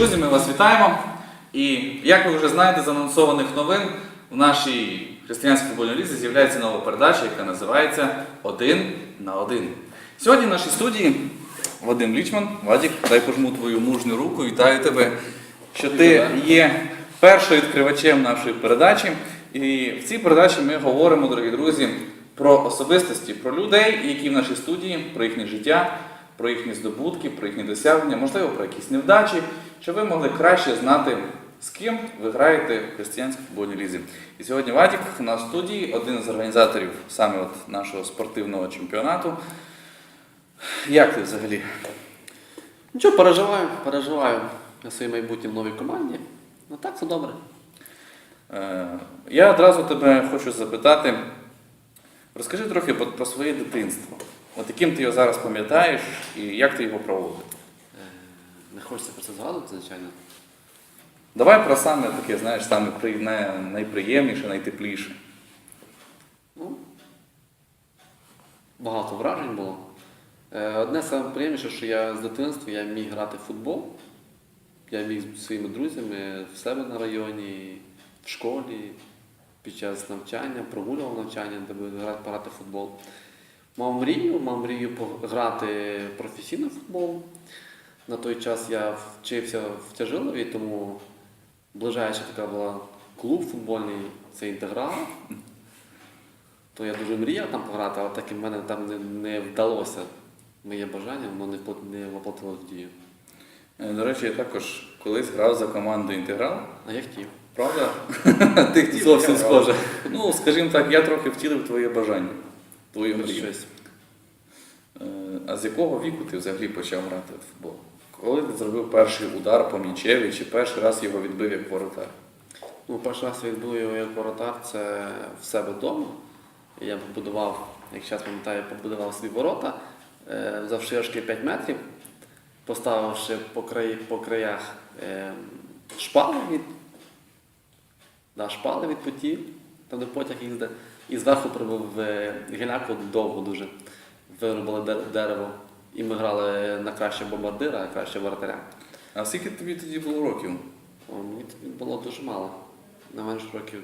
друзі, ми вас вітаємо. І як ви вже знаєте з анонсованих новин, в нашій християнській футбольній лізі з'являється нова передача, яка називається Один на один. Сьогодні в нашій студії Вадим Лічман. Вадік, дай пожму твою мужню руку. Вітаю тебе, що ти є першим відкривачем нашої передачі. І в цій передачі ми говоримо, дорогі друзі, про особистості, про людей, які в нашій студії, про їхнє життя, про їхні здобутки, про їхні досягнення, можливо, про якісь невдачі, щоб ви могли краще знати, з ким ви граєте в християнській футбольній лізі. І сьогодні Вадік у нас в студії, один з організаторів саме от нашого спортивного чемпіонату. Як ти взагалі? Нічого, переживаю, переживаю на своїй майбутній новій команді. Ну так, все добре. Е, Я одразу тебе хочу запитати, розкажи трохи про, своє дитинство. От яким ти його зараз пам'ятаєш і як ти його проводив? Е, Не хочеться про це згадувати, звичайно. Давай про саме таке, знаєш, саме при- най- найприємніше, найтепліше. Ну, багато вражень було. Е, Одне саме приємніше, що я з дитинства я міг грати в футбол. Я міг з своїми друзями в себе на районі, в школі, під час навчання, прогулював навчання, де буду грати, пограти в футбол. Мав мрію, мав мрію пограти професійно в футбол. На той час я вчився в Тяжилові, тому ближайша така була клуб футбольний, це інтеграл. То я дуже мріяв там пограти, але так і в мене там не, не вдалося моє бажання, воно не, не воплотилось в дію. Е, До речі, я також колись грав за команду Інтеграл. А я хотів. Правда? Ти хотів, Зовсім схоже. Ну, скажімо так, я трохи втілив твоє бажання, твою мрію. Е, А з якого віку ти взагалі почав грати в футбол? Коли ти зробив перший удар по м'ячеві, чи перший раз його відбив як воротар? Ну, перший раз я відбув його як воротар, це в себе вдома. Я побудував, як зараз пам'ятаю, побудував свої ворота, е, завширшки 5 метрів, поставивши по, краї, по краях е, шпали від, да, шпали від путів, там де потяг їздить, і зверху прибув е, гіляку довго дуже. Виробили дерево. І ми грали на краще бомбардира, а краще воротаря. А скільки тобі тоді було років? О, мені тоді було дуже мало. На менше років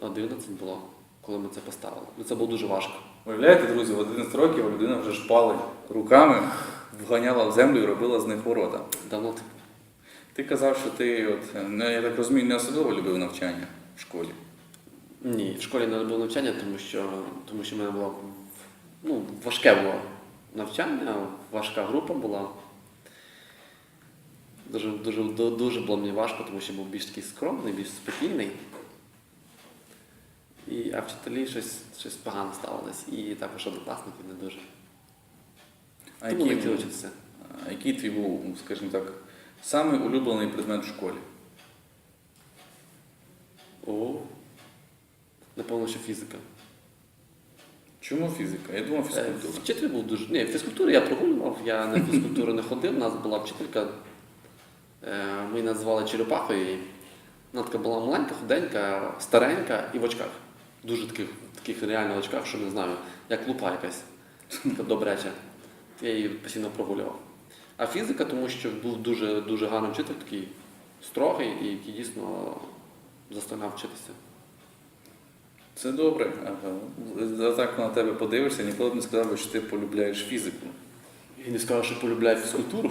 11 було, коли ми це поставили. Ну, Це було дуже важко. Уявляєте, друзі, в 11 років людина вже шпали руками, вганяла в землю і робила з них ворота. Давно типу. Ти казав, що ти, от, не- я так розумію, не особливо любив навчання в школі. Ні, в школі не було навчання, тому що, тому що в мене було ну, важке було навчання, важка група була. Дуже, дуже, дуже було мені важко, тому що був більш такий скромний, більш спокійний. І, а вчителі щось, щось погано ставились. І також однокласники не дуже. А Тому не який, хотіли вчитися. а який твій був, скажімо так, самий улюблений предмет в школі? О, напевно, що фізика. Чому фізика? Я думав Е, фізкультура. Вчитель був дуже. Ні, фізкультуру я прогулював, я на фізкультуру не ходив. У нас була вчителька, е, ми її називали Черепахою. Вона така була маленька, худенька, старенька і в очках. Дуже таких, таких реально очках, що не знаю, як лупа якась. Така добряча. Я її постійно прогулював. А фізика, тому що був дуже, дуже гарний вчитель, такий строгий і який дійсно заставляв вчитися. Це добре. Ага. Так на тебе подивишся, ніколи б не сказав, би, що ти полюбляєш фізику. І не скажу, що полюбляю фізкультуру.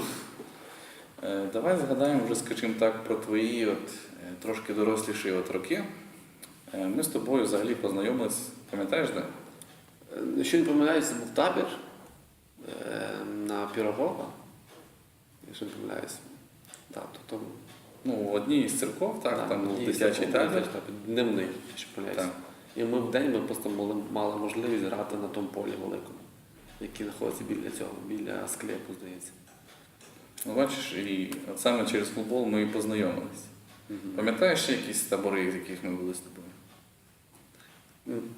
Е, Давай згадаємо вже, скажімо так, про твої от, е, трошки доросліші от роки. Е, Ми з тобою взагалі познайомились, пам'ятаєш, де? Якщо не помиляюся, був табір на Пірогова. Якщо не помиляюся. Так, то, то, Ну, в одній із церков, так, да, там був дитячий табір. Дневний, якщо помиляюся. Так. І ми в день ми просто мали, мали можливість грати на тому полі великому, який знаходиться біля цього, біля склепу, здається. Ну, бачиш, і от саме через футбол ми і познайомились. Пам'ятаєш ще якісь табори, з яких ми були з тобою? М.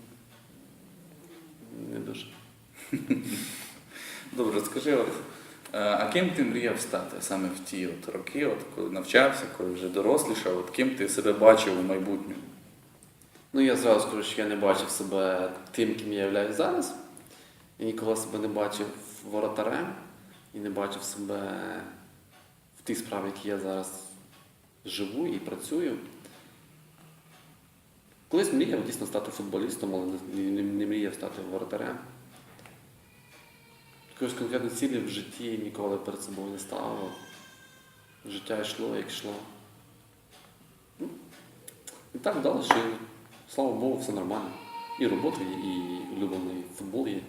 Не дуже. Добре, скажи, от, е, а ким ти мріяв стати саме в ті от роки, от, коли навчався, коли вже дорослішав, от ким ти себе бачив у майбутньому? Ну, я зразу скажу, що я не бачив себе тим, ким я являюсь зараз. І ніколи себе не бачив воротарем і не бачив себе в тих справах, які я зараз живу і працюю. Колись мріяв дійсно стати футболістом, але не мріяв стати воротарем. Якоїсь конкретної цілі в житті ніколи перед собою не ставив. Життя йшло, як йшло. Ну, І так вдалося, що, слава Богу, все нормально. І робота є, і улюблений футбол є.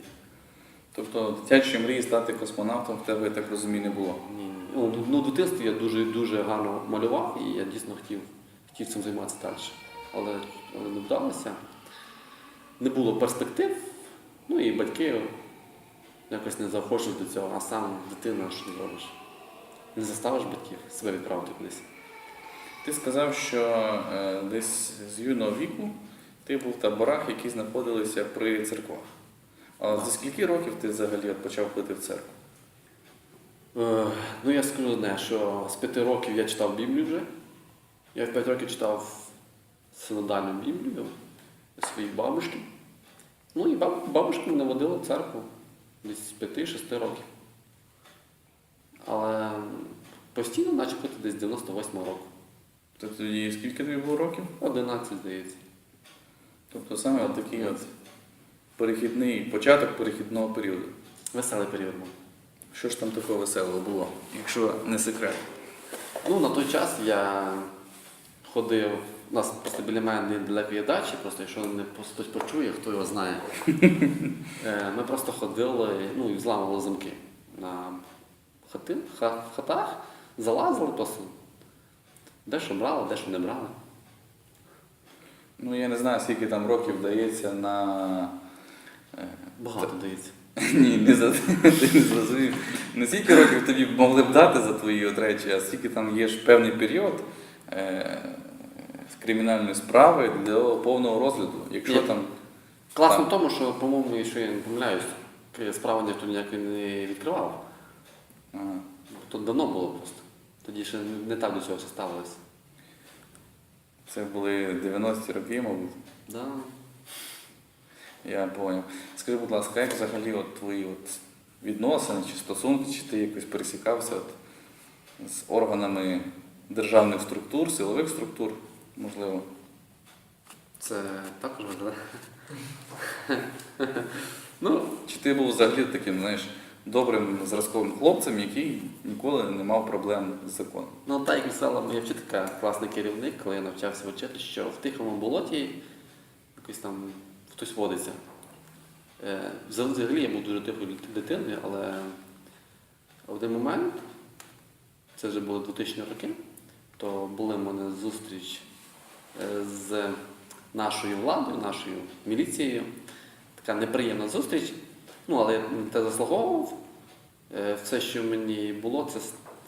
Тобто дитячої мрії стати космонавтом в тебе, я так розумію, не було. Ні, ні. Ну, ну, в дитинстві я дуже, дуже гарно малював, і я дійсно хотів, хотів цим займатися далі. Але, але не вдалося. Не було перспектив, ну і батьки якось не заохочують до цього, а сам дитина що зробиш? Не заставиш батьків себе відправити кудись. Ти сказав, що е, десь з юного віку ти був в таборах, які знаходилися при церквах. А за скільки років ти взагалі от почав ходити в церкву? Е, ну, я скажу одне, що з п'яти років я читав Біблію вже. Я в п'ять років читав синодальну Біблію своїй бабушки. Ну і баб, бабушка мене водила в церкву десь з п'яти-шести років. Але постійно наче десь з 98 року. То тоді скільки тобі було років? 11, здається. Тобто саме от такий от перехідний початок перехідного періоду. Веселий період був. Що ж там такого веселого було, якщо не секрет? Ну, на той час я ходив, у нас просто біля мене недалеко є дачі, просто якщо не хтось почує, хто його знає. Е, Ми просто ходили ну, і зламували замки на хати, ха- хатах, залазили просто. Дещо брали, дещо не брали. Ну я не знаю, скільки там років дається на. е, Багато дається. Ні, не за ти не зрозумів. Не скільки років тобі могли б дати за твої от речі, а скільки там є ж певний період е, кримінальної справи для повного розгляду. Якщо Ні. там Класно в тому, що, по-моєму, якщо я не помиляюсь, справу ніхто ніякої не відкривав. ага, То давно було просто. Тоді ще не- так до цього все ставилося. це були 90-ті роки, мабуть, Да. я поняв. Скажи, будь ласка, як взагалі от твої от відносини чи стосунки, чи ти якось пересікався от з органами державних структур, силових структур, можливо? Це також важливо. ну, Чи ти був взагалі таким, знаєш, добрим зразковим хлопцем, який ніколи не мав проблем з законом? ну так як писала моя вчителька, класний керівник, коли я навчався в училищі, що в тихому болоті якось там хтось водиться. Е, Взагалі я був дуже тихою дитиною, але в один момент, це вже були 2000 роки, то були в мене зустріч е, з нашою владою, нашою міліцією. Така неприємна зустріч. Ну, але я те заслуговував. Е, Все, що мені було, це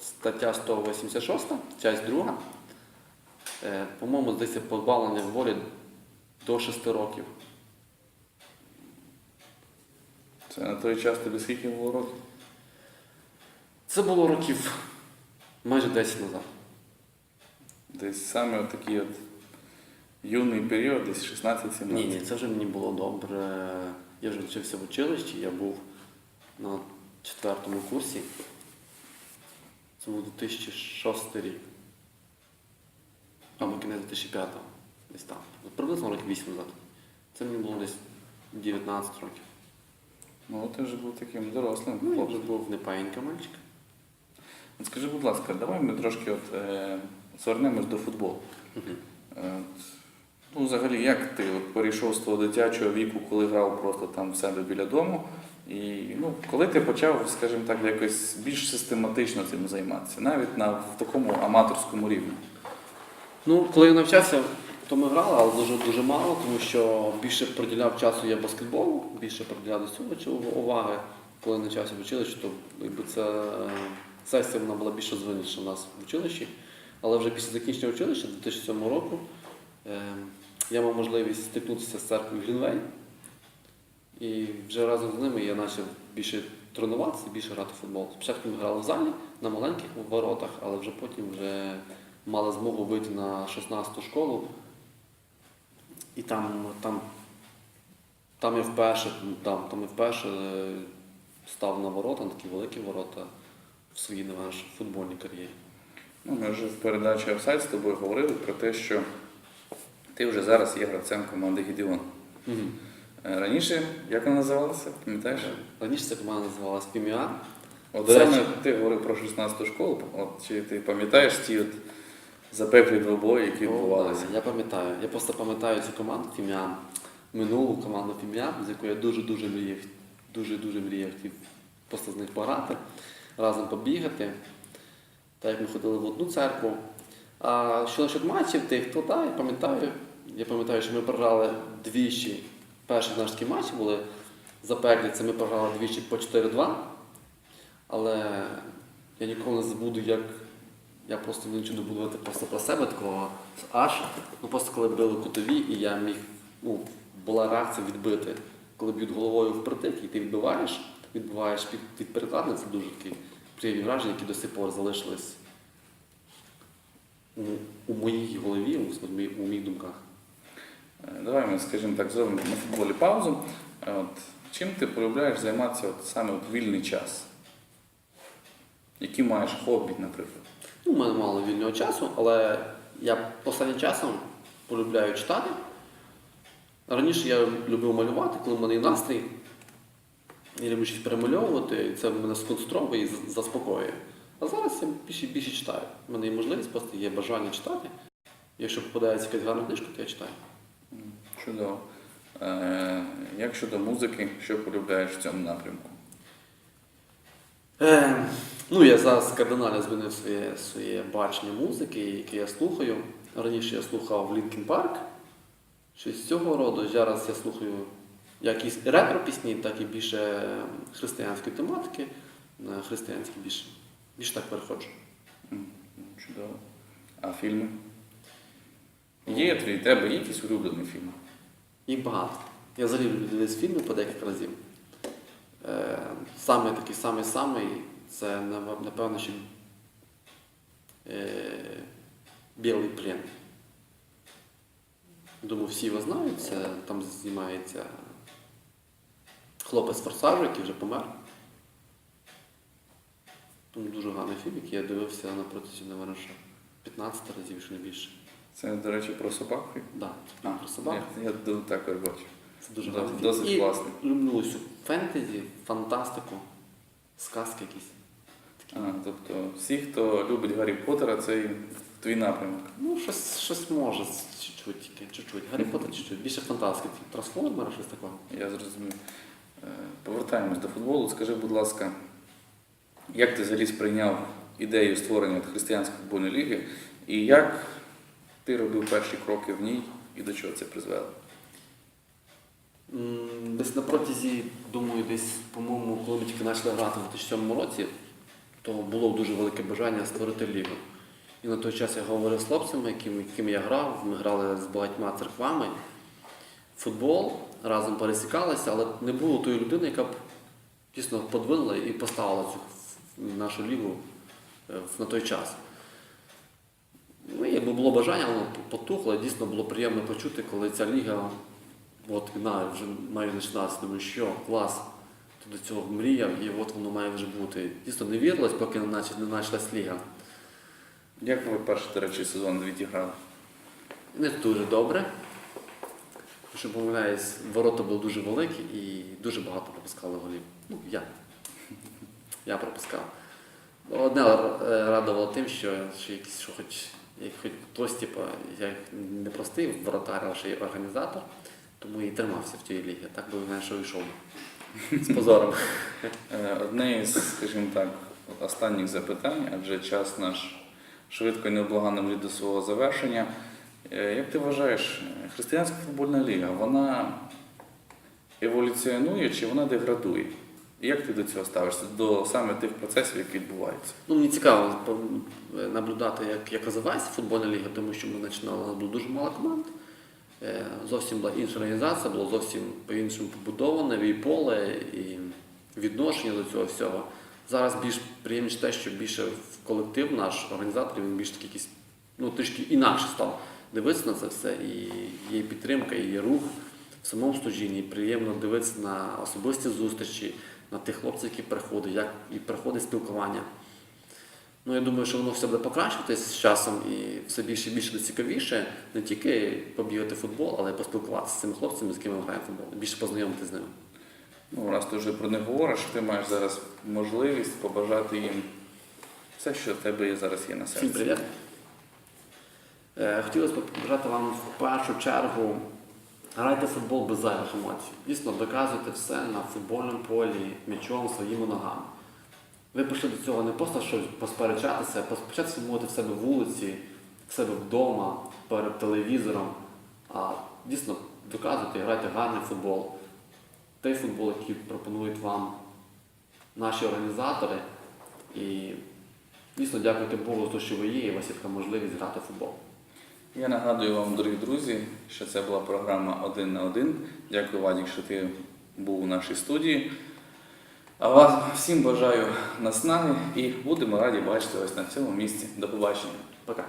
стаття 186, часть 2. Е, По-моєму, здається, позбавлення волі до 6 років. Це на той час тобі скільки було років? Це було років майже 10 назад. Десь саме от такий от юний період, десь 16-17. Ні, ні, це вже мені було добре. Я вже вчився в училищі, я був на четвертому курсі. Це був 2006 рік. Або кінець 2005 десь там. Приблизно років 8 назад. Це мені було десь 19 років. Ну, ти вже був таким дорослим Ну, я вже був не паїнька мальчик. От Скажи, будь ласка, давай ми трошки от, е, звернемось до футболу. Е, от, ну, взагалі, як ти от, перейшов з того дитячого віку, коли грав просто там в себе біля дому? І ну, коли ти почав, скажімо так, якось більш систематично цим займатися, навіть на в такому аматорському рівні? Ну, коли я навчався, то ми грали, але дуже дуже мало, тому що більше приділяв часу я баскетболу, більше приділяв до цього уваги. Коли навчався в училищі, то якби це сесія вона була більш розвинена у нас в училищі. Але вже після закінчення училища 2007 року е, я мав можливість стикнутися з церквою Глінвей. І вже разом з ними я почав більше тренуватися, більше грати в футбол. Спочатку ми грали в залі на маленьких воротах, але вже потім вже мали змогу вийти на 16-ту школу. І там, там, там я вперше, там, там я вперше е, став на ворота, на такі великі ворота в своїй футбольній кар'єрі. Ну, ми вже в передачі Офсайд з тобою говорили про те, що ти вже зараз є гравцем команди Гідіон. Е, Раніше, як вона називалася, пам'ятаєш? Раніше ця команда називалась Піміа. От саме ти говорив про 16-ту школу, от чи ти пам'ятаєш ті от запеклі двобої, які відбувалися? Я пам'ятаю. Я просто пам'ятаю цю команду Фім'ян, минулу команду Фім'ян, з якою я дуже-дуже мріяв, дуже-дуже мріяв просто з них пограти, разом побігати. Так як ми ходили в одну церкву. А що насчет матчів тих, то так, я пам'ятаю. Я пам'ятаю, що ми програли двічі. Перші наші такі матчі були запеклі, це ми програли двічі по 4-2. Але я ніколи не забуду, як я просто не почав будувати просто про себе такого аж. Ну просто коли били кутові, і я міг, ну, була реакція відбити. Коли б'ють головою впритик, і ти відбиваєш, відбиваєш під, під перекладне, це дуже такі приємні враження, які до сих пор залишились у, у моїй голові, у, у моїх думках. Давай ми, скажімо так, зробимо на футболі паузу. Е, От, чим ти полюбляєш займатися от, саме от вільний час? Які маєш хобі, наприклад? Ну, у мене мало вільного часу, але я останнім часом полюбляю читати. Раніше я любив малювати, коли в мене є настрій. Я люблю щось перемальовувати, і це мене сконцентровує і заспокоює. А зараз я більше більше читаю. У мене є можливість, просто є бажання читати. Якщо попадається якась гарна книжка, то я читаю. Чудово. Е, як щодо музики, що полюбляєш в цьому напрямку? Е, ну, я зараз кардинально змінив своє, своє бачення музики, яке я слухаю. Раніше я слухав Linkin Park, щось з цього роду. Зараз я слухаю як і ретро-пісні, так і більше християнської тематики. На християнські більше, більше так переходжу. Чудово. А фільми? Є твій тебе є якийсь улюблений фільм? Їх багато. Я взагалі люблю дивитися фільми по декілька разів. Е, саме такий самий самий це напевно, що е, Білий плен. Думаю, всі його знають. Це, там знімається хлопець форсажу, який вже помер. Тому дуже гарний фільм, який я дивився на протязі, що 15 разів, якщо не більше. Це, до речі, про собак? фільм? Да, А, про собак. Я, я також бачу. Це дуже Дос- досить класний. Люблю усю фентезі, фантастику, сказки якісь. А, тобто всі, хто любить Гаррі Поттера, це твій напрямок. Ну, щось, щось може, чуть-чуть тільки, чуть-чуть. Гаррі Поттер чуть-чуть. Більше фантастики, трансформера, щось такого. Я зрозумів. Е, Повертаємось до футболу. Скажи, будь ласка, як ти взагалі сприйняв ідею створення християнської футбольної ліги, і як ти робив перші кроки в ній і до чого це призвело? Десь на протязі, думаю, десь, по-моєму, коли ми тільки почали грати в 2007 році, то було дуже велике бажання створити лігу. І на той час я говорив з хлопцями, яким, яким я грав. Ми грали з багатьма церквами. Футбол разом пересікалися, але не було тої людини, яка б дійсно подвинула і поставила цю нашу лігу е, на той час. Ну, якби було бажання, воно потухло, дійсно було приємно почути, коли ця ліга От вона вже має починатися, думаю, що клас, ти до цього мріяв, і от воно має вже бути. Дійсно не вірилось, поки не почалась ліга. Як ви перший, до речі, сезон відіграли? Не дуже добре. Якщо помиляюсь, ворота були дуже великі і дуже багато пропускали голів. Ну, я. Я пропускав. Одне е, радувало тим, що, що, якийсь, що хоч, хоч хтось, типу, я не простий воротар, а ще й організатор, тому і тримався в тій лігі. Так би знаєш, що йшов з позором. Е, Одне із, скажімо так, останніх запитань, адже час наш швидко і необлаганно мріє до свого завершення. Е, Як ти вважаєш, християнська футбольна ліга, вона еволюціонує чи вона деградує? Як ти до цього ставишся? До саме тих процесів, які відбуваються? Ну, мені цікаво наблюдати, як, як розвивається футбольна ліга, тому що ми починали, було дуже мало команд. Е, Зовсім була інша організація, було зовсім по-іншому побудоване і поле, і відношення до цього всього. Зараз більш приємніше те, що більше в колектив наш організатор, він більш такий ну, трішки інакше став дивитися на це все. І є підтримка, і є рух в самому служінні. Приємно дивитися на особисті зустрічі, на тих хлопців, які приходять, як і приходить спілкування. Ну, я думаю, що воно все буде покращуватись з часом і все більше і більше буде цікавіше не тільки побігати в футбол, але й поспілкуватися з цими хлопцями, з якими ми граємо в футбол, більше познайомитися з ними. Ну, раз ти вже про них говориш, ти маєш зараз можливість побажати їм все, що в тебе зараз є на серці. Всім привіт. Е, Хотілося б побажати вам в першу чергу грайте футбол без зайвих емоцій. Дійсно, доказуйте все на футбольному полі, м'ячом, своїми ногами. Ви прийшли до цього не просто щось посперечатися, а посперечатися ви в себе вулиці, в себе вдома, перед телевізором. А дійсно доказуйте, грайте гарний футбол. Той футбол, який пропонують вам наші організатори. І дійсно дякуйте Богу за те, що ви є, і у вас є така можливість грати в футбол. Я нагадую вам, дорогі друзі, що це була програма один на один. Дякую, Вадік, що ти був у нашій студії. А вас всім бажаю наснаги і будемо раді бачити ось на цьому місці. До побачення. Пока.